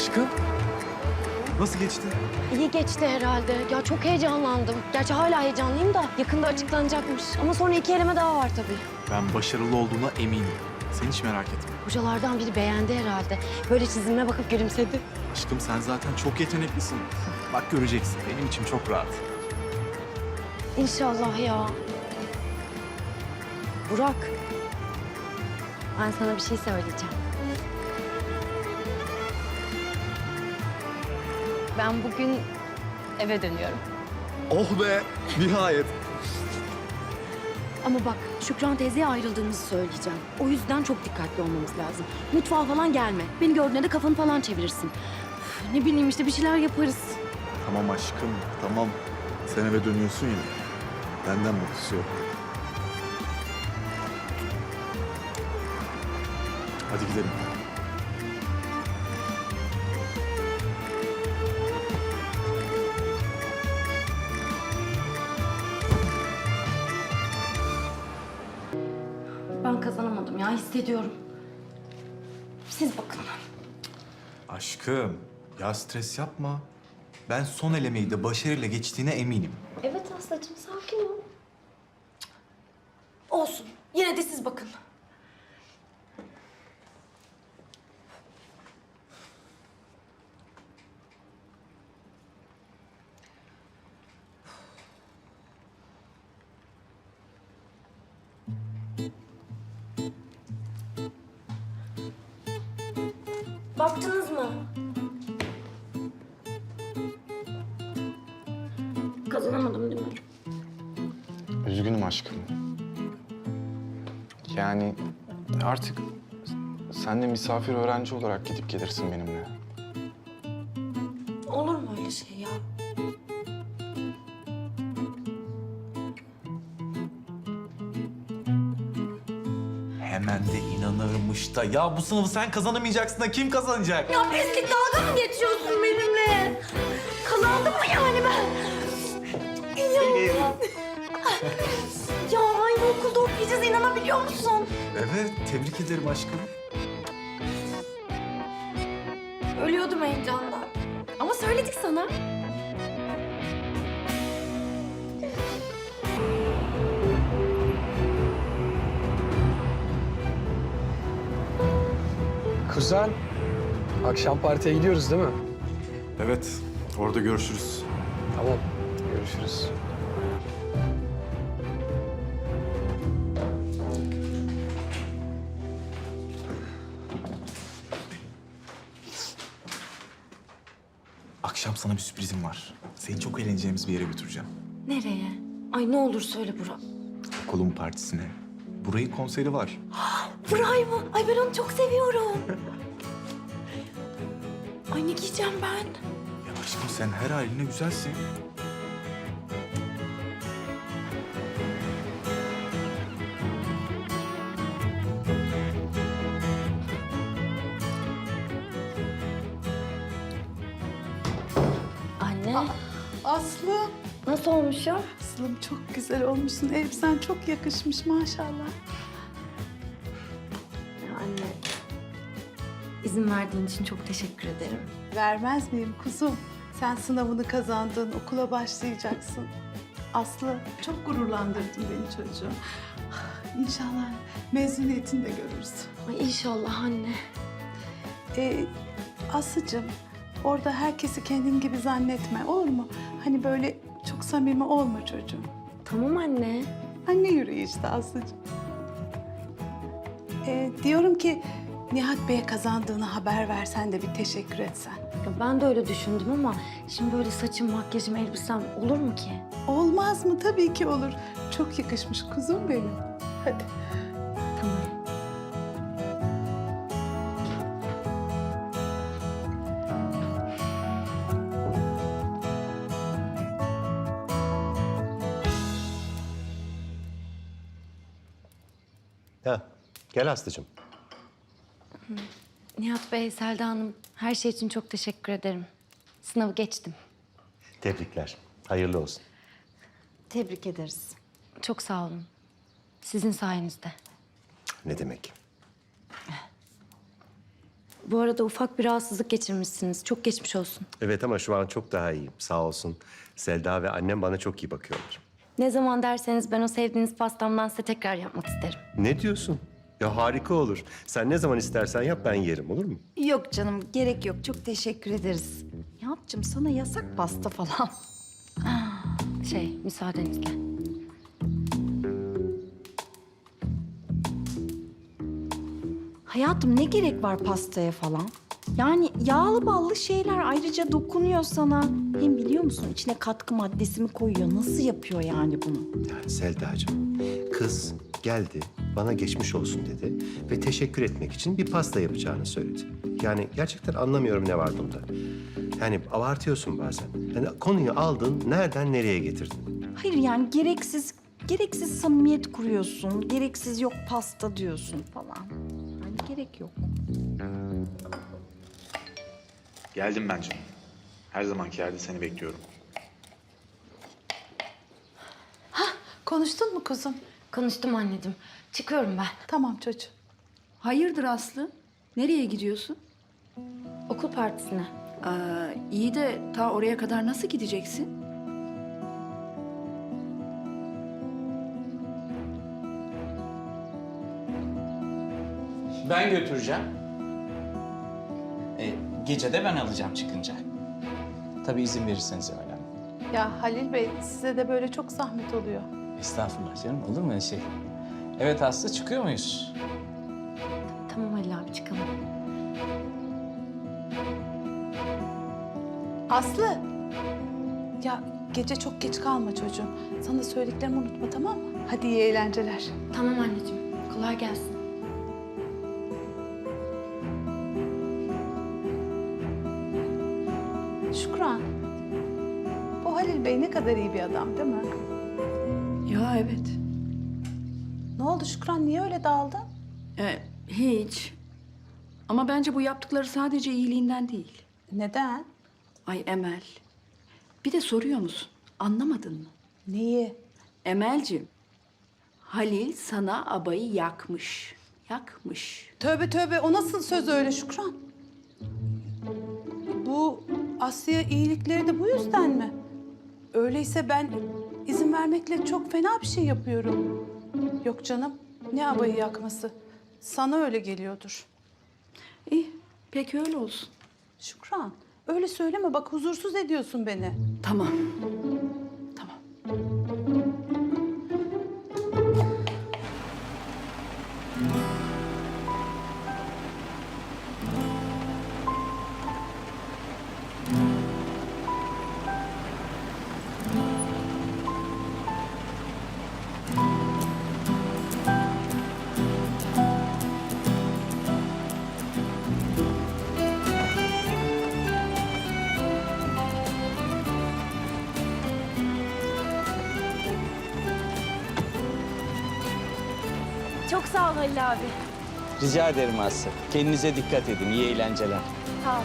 Aşkım. Nasıl geçti? İyi geçti herhalde. Ya çok heyecanlandım. Gerçi hala heyecanlıyım da yakında açıklanacakmış. Ama sonra iki eleme daha var tabii. Ben başarılı olduğuna eminim. Sen hiç merak etme. Hocalardan biri beğendi herhalde. Böyle çizimime bakıp gülümsedi. Aşkım sen zaten çok yeteneklisin. Bak göreceksin. Benim içim çok rahat. İnşallah ya. Burak. Ben sana bir şey söyleyeceğim. Ben bugün eve dönüyorum. Oh be! Nihayet. Ama bak Şükran teyzeye ayrıldığımızı söyleyeceğim. O yüzden çok dikkatli olmamız lazım. Mutfağa falan gelme. Beni gördüğünde de kafanı falan çevirirsin. Üf, ne bileyim işte bir şeyler yaparız. Tamam aşkım, tamam. Sen eve dönüyorsun ya. Benden mutlusu yok. Hadi gidelim. Hissediyorum. Siz bakın. Aşkım, ya stres yapma. Ben son elemeyi de başarıyla geçtiğine eminim. Evet Aslacığım sakin ol. Olsun. Yine de siz bakın. Yani artık sen de misafir öğrenci olarak gidip gelirsin benimle. Olur mu öyle şey ya? Hemen de inanırmış da. Ya bu sınavı sen kazanamayacaksın da kim kazanacak? Ya pislik dalga mı geçiyorsun tebrik ederim aşkım. Ölüyordum heyecandan. Ama söyledik sana. Kuzen, akşam partiye gidiyoruz değil mi? Evet, orada görüşürüz. Tamam, görüşürüz. Akşam sana bir sürprizim var. Seni çok eğleneceğimiz bir yere götüreceğim. Nereye? Ay ne olur söyle Burak. Okulun partisine. Burayı konseri var. Buray mı? Ay ben onu çok seviyorum. Ay ne giyeceğim ben? Ya aşkım sen her haline güzelsin. Aslı, nasıl olmuşum? Aslım çok güzel olmuşsun. Elbisen çok yakışmış maşallah. Ya anne izin verdiğin için çok teşekkür ederim. Vermez miyim kuzum? Sen sınavını kazandın, okula başlayacaksın. Aslı, çok gururlandırdın beni çocuğum. İnşallah mezuniyetini de görürüz. Ay inşallah anne. Ee, Aslıcığım, orada herkesi kendin gibi zannetme, olur mu? Hani böyle çok samimi olma çocuğum. Tamam anne. Anne yüreği işte Aslıcığım. Ee, diyorum ki Nihat Bey'e kazandığını haber versen de bir teşekkür etsen. Ya ben de öyle düşündüm ama şimdi böyle saçım, makyajım, elbisem olur mu ki? Olmaz mı? Tabii ki olur. Çok yakışmış kuzum benim. Hadi. Gel Aslı'cığım. Nihat Bey, Selda Hanım her şey için çok teşekkür ederim. Sınavı geçtim. Tebrikler. Hayırlı olsun. Tebrik ederiz. Çok sağ olun. Sizin sayenizde. Ne demek? Bu arada ufak bir rahatsızlık geçirmişsiniz. Çok geçmiş olsun. Evet ama şu an çok daha iyiyim. Sağ olsun. Selda ve annem bana çok iyi bakıyorlar. Ne zaman derseniz ben o sevdiğiniz pastamdan size tekrar yapmak isterim. Ne diyorsun? Ya harika olur. Sen ne zaman istersen yap ben yerim olur mu? Yok canım gerek yok. Çok teşekkür ederiz. Nihat'cığım sana yasak pasta falan. Şey, müsaadenizle. Hayatım ne gerek var pastaya falan? Yani yağlı ballı şeyler ayrıca dokunuyor sana. Hem biliyor musun içine katkı maddesi mi koyuyor? Nasıl yapıyor yani bunu? Yani Selda'cığım, kız geldi, bana geçmiş olsun dedi ve teşekkür etmek için bir pasta yapacağını söyledi. Yani gerçekten anlamıyorum ne var bunda. Yani abartıyorsun bazen. Yani konuyu aldın, nereden nereye getirdin? Hayır yani gereksiz gereksiz samimiyet kuruyorsun. Gereksiz yok pasta diyorsun falan. Yani gerek yok. Geldim ben canım. Her zamanki yerde seni bekliyorum. Konuştun mu kuzum? Konuştum anneciğim. Çıkıyorum ben. Tamam çocuğum. Hayırdır Aslı? Nereye gidiyorsun? Okul partisine. Aa, iyi de ta oraya kadar nasıl gideceksin? Ben götüreceğim. Gece de ben alacağım çıkınca. Tabii izin verirseniz öyle. Ya Halil Bey size de böyle çok zahmet oluyor. Estağfurullah canım olur mu öyle şey? Evet Aslı çıkıyor muyuz? Tamam Halil abi çıkalım. Aslı. Ya gece çok geç kalma çocuğum. Sana söylediklerimi unutma tamam mı? Hadi iyi eğlenceler. Tamam anneciğim. Kolay gelsin. Ne kadar iyi bir adam değil mi? Ya evet. Ne oldu Şükran? Niye öyle daldın? E, hiç. Ama bence bu yaptıkları sadece iyiliğinden değil. Neden? Ay Emel. Bir de soruyor musun? Anlamadın mı? Neyi? Emelciğim, Halil sana abayı yakmış. Yakmış. Tövbe tövbe o nasıl söz öyle Şükran? Bu Aslı'ya iyilikleri de bu yüzden mi? Öyleyse ben izin vermekle çok fena bir şey yapıyorum. Yok canım ne abayı yakması. Sana öyle geliyordur. İyi, peki öyle olsun. Şükran öyle söyleme bak huzursuz ediyorsun beni. Tamam. Çok sağ ol Halil abi. Rica ederim Aslı. Kendinize dikkat edin. İyi eğlenceler. Sağ ol.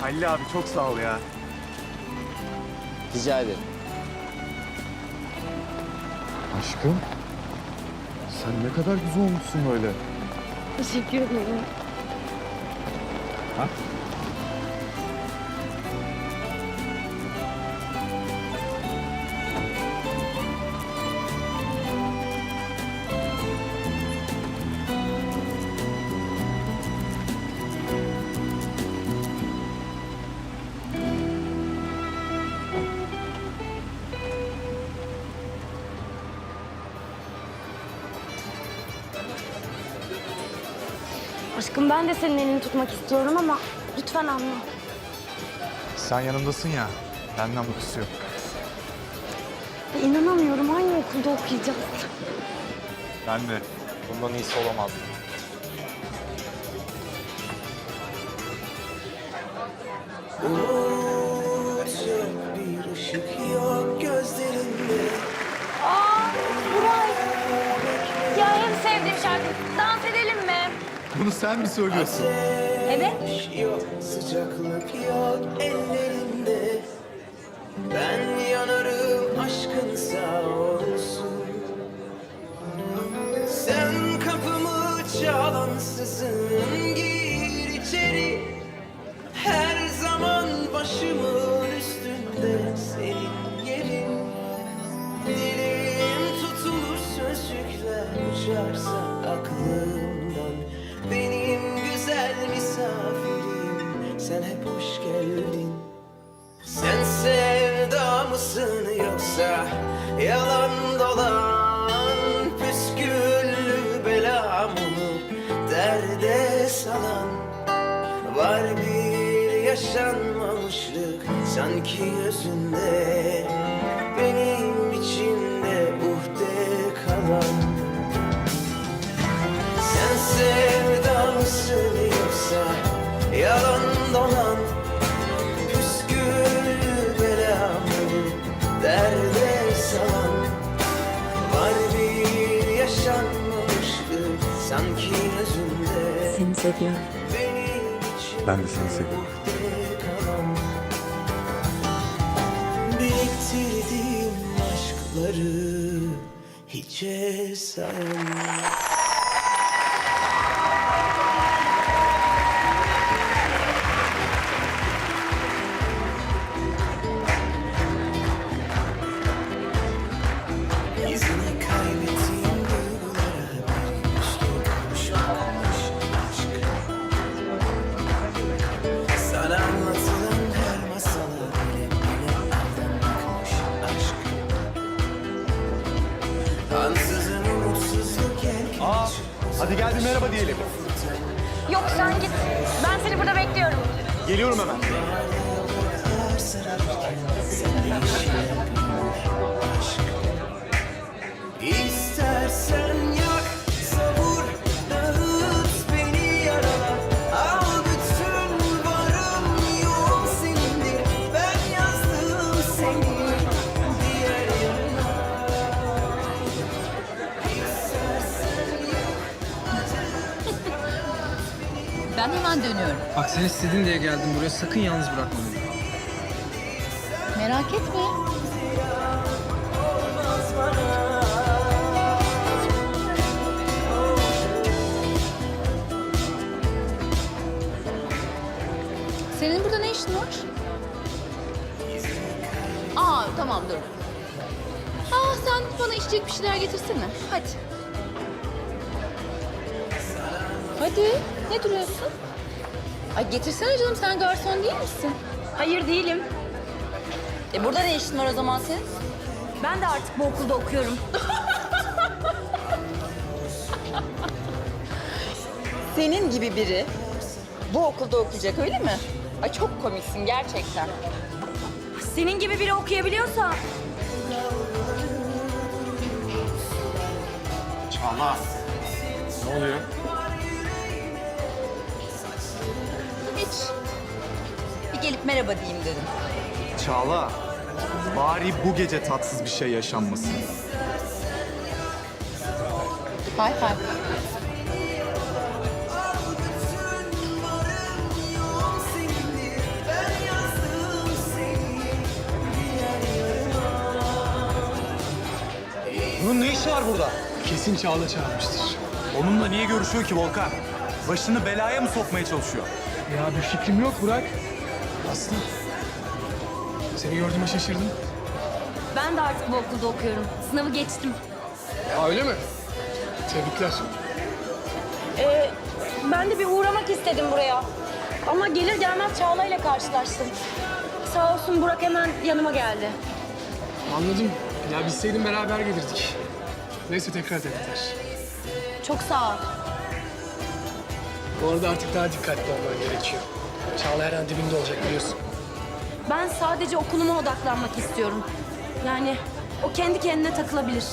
Halil abi çok sağ ol ya. Rica ederim. Aşkım, sen ne kadar güzel olmuşsun böyle. Teşekkür ederim. Aşkım ben de senin elini tutmak istiyorum ama lütfen anla. Sen yanımdasın ya. Benden bu kısıyor. İnanamıyorum aynı okulda okuyacağız. Ben de. Bundan iyisi olamaz. bir Bunu sen mi söylüyorsun? Evet. yok sıcaklık yok ellerinde Ben yanarım aşkın sağ olsun Sen kapımı çalansızın sen hep hoş geldin. Sen sevda mısın yoksa yalan dolan Püsküllü belamını derde salan? Var bir yaşanmamışlık sanki yüzünde Benim içimde uhde kalan Sen sevda mısın yoksa yalan dolan Püsküllü belamı derde salan Var bir yaşanmamışlık sanki özünde Seni seviyorum. Ben de seni seviyorum. Biriktirdiğim aşkları hiçe sayamam Geliyorum hemen. Bak sen istedin diye geldim buraya. Sakın yalnız bırakma beni. Merak etme. Senin burada ne işin var? Aa tamam dur. Aa sen bana içecek bir şeyler getirsene. Hadi. Hadi. Ne duruyorsun? Ay getirsene canım sen garson değil misin? Hayır değilim. E burada ne işin var o zaman senin? Ben de artık bu okulda okuyorum. Senin gibi biri bu okulda okuyacak öyle mi? Ay çok komiksin gerçekten. Senin gibi biri okuyabiliyorsa Ne oluyor? Gelip merhaba diyeyim dedim. Çağla, bari bu gece tatsız bir şey yaşanmasın. Hay hay. Bunun ne işi var burada? Kesin Çağla çağırmıştır. Onunla niye görüşüyor ki Volkan? Başını belaya mı sokmaya çalışıyor? Ya bir fikrim yok Burak. Aslı. Seni gördüğüme şaşırdım. ben de artık bu okulda okuyorum. Sınavı geçtim. Aa, öyle mi? Tebrikler. Ee, ben de bir uğramak istedim buraya. Ama gelir gelmez Çağla ile karşılaştım. Sağ olsun Burak hemen yanıma geldi. Anladım. Ya bilseydim beraber gelirdik. Neyse tekrar tebrikler. Çok sağ ol. Bu arada artık daha dikkatli olman gerekiyor. Çağla her an dibinde olacak biliyorsun. Ben sadece okuluma odaklanmak istiyorum. Yani o kendi kendine takılabilir.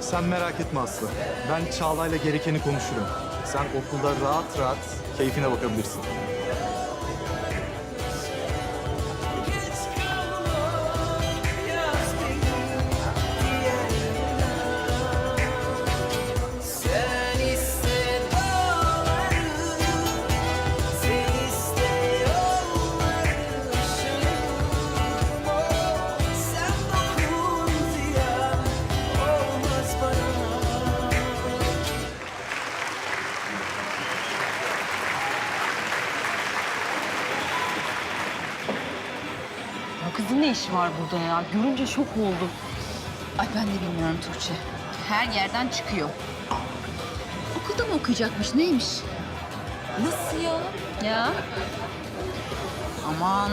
Sen merak etme Aslı. Ben Çağla'yla gerekeni konuşurum. Sen okulda rahat rahat keyfine bakabilirsin. Var burada ya? Görünce şok oldum. Ay ben de bilmiyorum Tuğçe. Her yerden çıkıyor. Okulda mı okuyacakmış? Neymiş? Nasıl ya? Ya. Aman.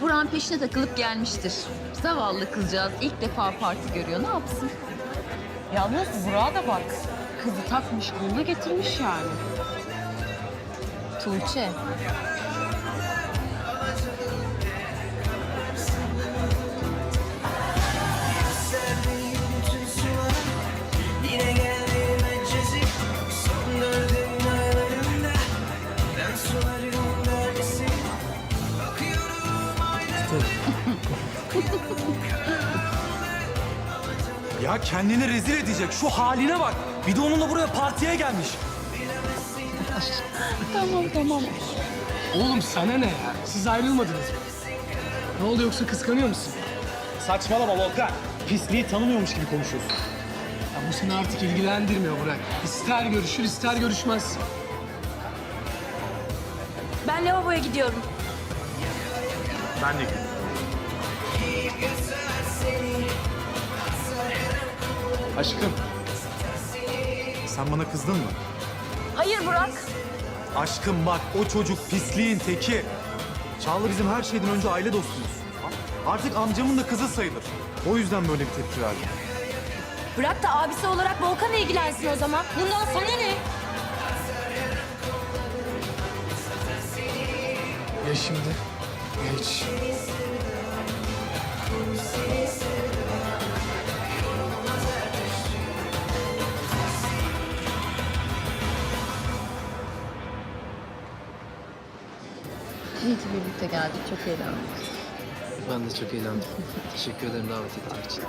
Burak'ın peşine takılıp gelmiştir. Zavallı kızcağız ilk defa parti görüyor. Ne yapsın? Yalnız Burak'a da bak. Kızı takmış koluna getirmiş yani. Tuğçe. Ya kendini rezil edecek. Şu haline bak. Bir de onunla buraya partiye gelmiş. Tamam tamam. Oğlum sana ne ya? Siz ayrılmadınız mı? Ne oldu yoksa kıskanıyor musun? Saçmalama Volkan. Pisliği tanımıyormuş gibi konuşuyorsun. Ya bu seni artık ilgilendirmiyor Burak. İster görüşür ister görüşmez. Ben lavaboya gidiyorum. Ben de Aşkım. Sen bana kızdın mı? Hayır Burak. Aşkım bak o çocuk pisliğin teki. Çağla bizim her şeyden önce aile dostumuz. Artık amcamın da kızı sayılır. O yüzden böyle bir tepki verdim. Bırak da abisi olarak Volkan'la ilgilensin o zaman. Bundan sana ne? Ya şimdi ya hiç. İyi ki birlikte geldik. Çok eğlendik. Ben de çok eğlendim. Teşekkür ederim davet ettiğin için.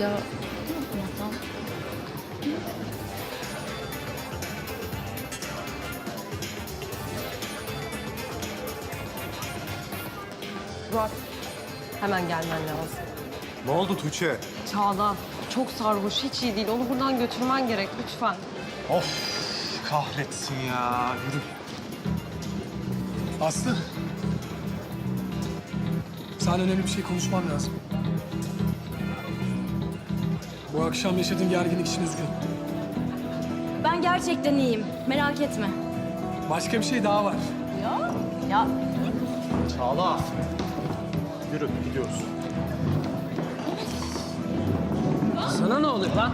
Ya Burak, hemen gelmen lazım. Ne oldu Tuğçe? Çağla, çok sarhoş, hiç iyi değil. Onu buradan götürmen gerek lütfen. Of kahretsin ya. Yürü. Aslı. Sen önemli bir şey konuşmam lazım. Bu akşam yaşadığın gerginlik için üzgünüm. Ben gerçekten iyiyim. Merak etme. Başka bir şey daha var. Çağla. Yürü gidiyoruz. Sana ne oluyor lan?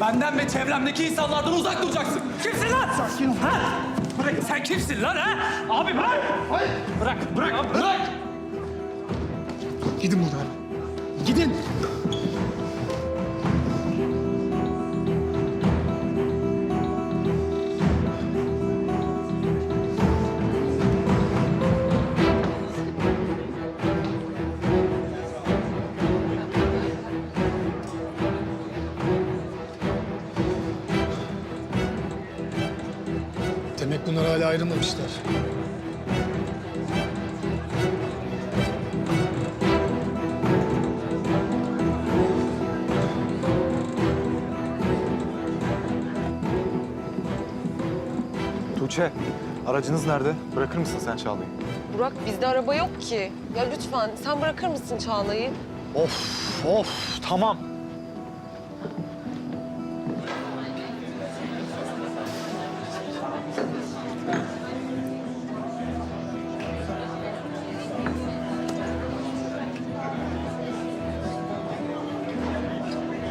Benden ve çevremdeki insanlardan uzak duracaksın. Kimsin lan? Sakin ol. Ha? Bırak. Sen kimsin lan ha? Abi bırak. Bırak, bırak, bırak. Gidin buradan. Gidin. Demek bunlar hala ayrılmamışlar. Aracınız nerede? Bırakır mısın sen Çağla'yı? Burak, bizde araba yok ki. Ya lütfen, sen bırakır mısın Çağla'yı? Of, of, tamam.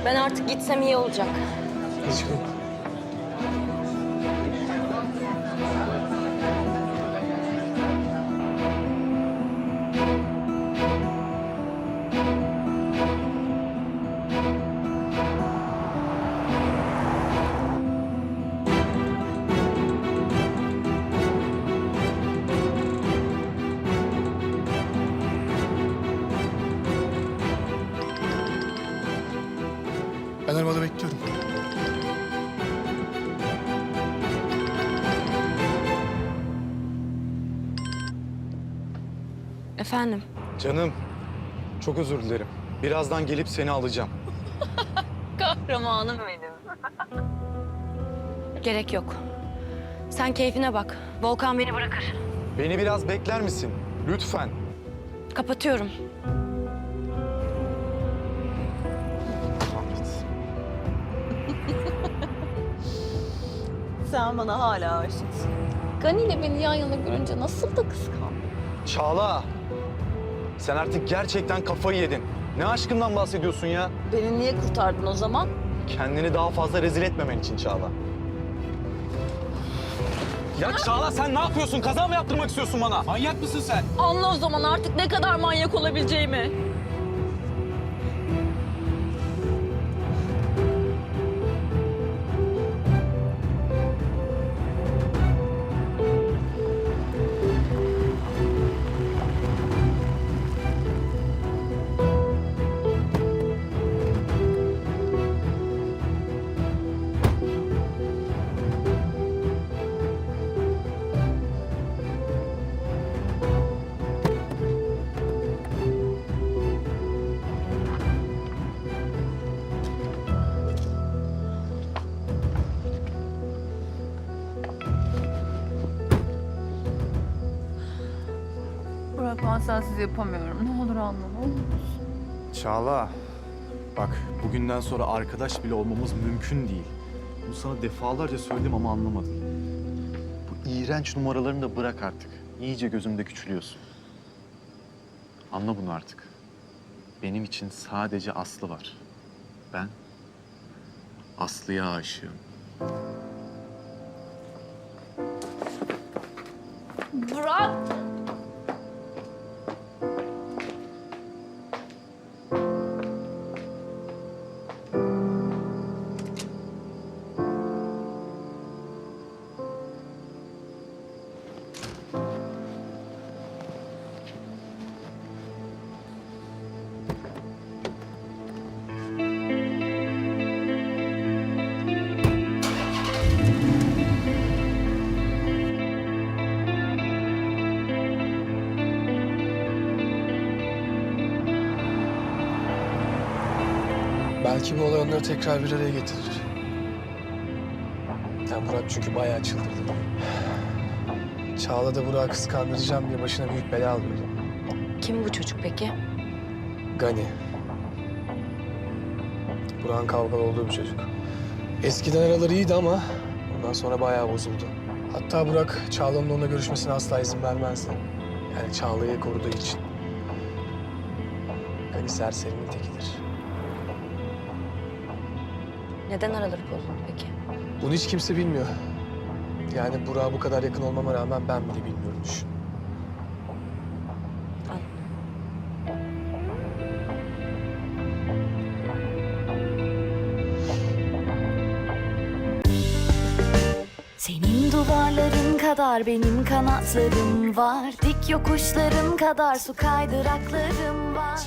Ben artık gitsem iyi olacak. Aşkım. Ben arabada bekliyorum. Efendim? Canım, çok özür dilerim. Birazdan gelip seni alacağım. Kahramanım benim. Gerek yok. Sen keyfine bak. Volkan beni bırakır. Beni biraz bekler misin? Lütfen. Kapatıyorum. Sen bana hala aşıksın. Gani ile beni yan yana görünce nasıl da kıskandın. Çağla. Sen artık gerçekten kafayı yedin. Ne aşkından bahsediyorsun ya? Beni niye kurtardın o zaman? Kendini daha fazla rezil etmemen için Çağla. Ya Çağla sen ne yapıyorsun? Kaza mı yaptırmak istiyorsun bana? Manyak mısın sen? Anla o zaman artık ne kadar manyak olabileceğimi. Ben sensiz yapamıyorum. Ne olur anla ne olur. Çağla, bak bugünden sonra arkadaş bile olmamız mümkün değil. Bunu sana defalarca söyledim ama anlamadın. Bu iğrenç numaralarını da bırak artık. İyice gözümde küçülüyorsun. Anla bunu artık. Benim için sadece Aslı var. Ben Aslı'ya aşığım. Burak! Belki bu olay onları tekrar bir araya getirir. Ya Burak çünkü bayağı çıldırdı. Çağla da Burak'ı kıskandıracağım diye başına büyük bela alıyordu. Kim bu çocuk peki? Gani. Burak'ın kavgalı olduğu bir çocuk. Eskiden araları iyiydi ama ondan sonra bayağı bozuldu. Hatta Burak Çağla'nın onunla görüşmesine asla izin vermezdi. Yani Çağla'yı koruduğu için. Gani serserinin tekidir. Neden araları bozuldu peki? Bunu hiç kimse bilmiyor. Yani Burak'a bu kadar yakın olmama rağmen ben bile bilmiyorum düşün. Senin duvarların kadar benim kanatlarım var Dik yokuşların kadar su kaydıraklarım var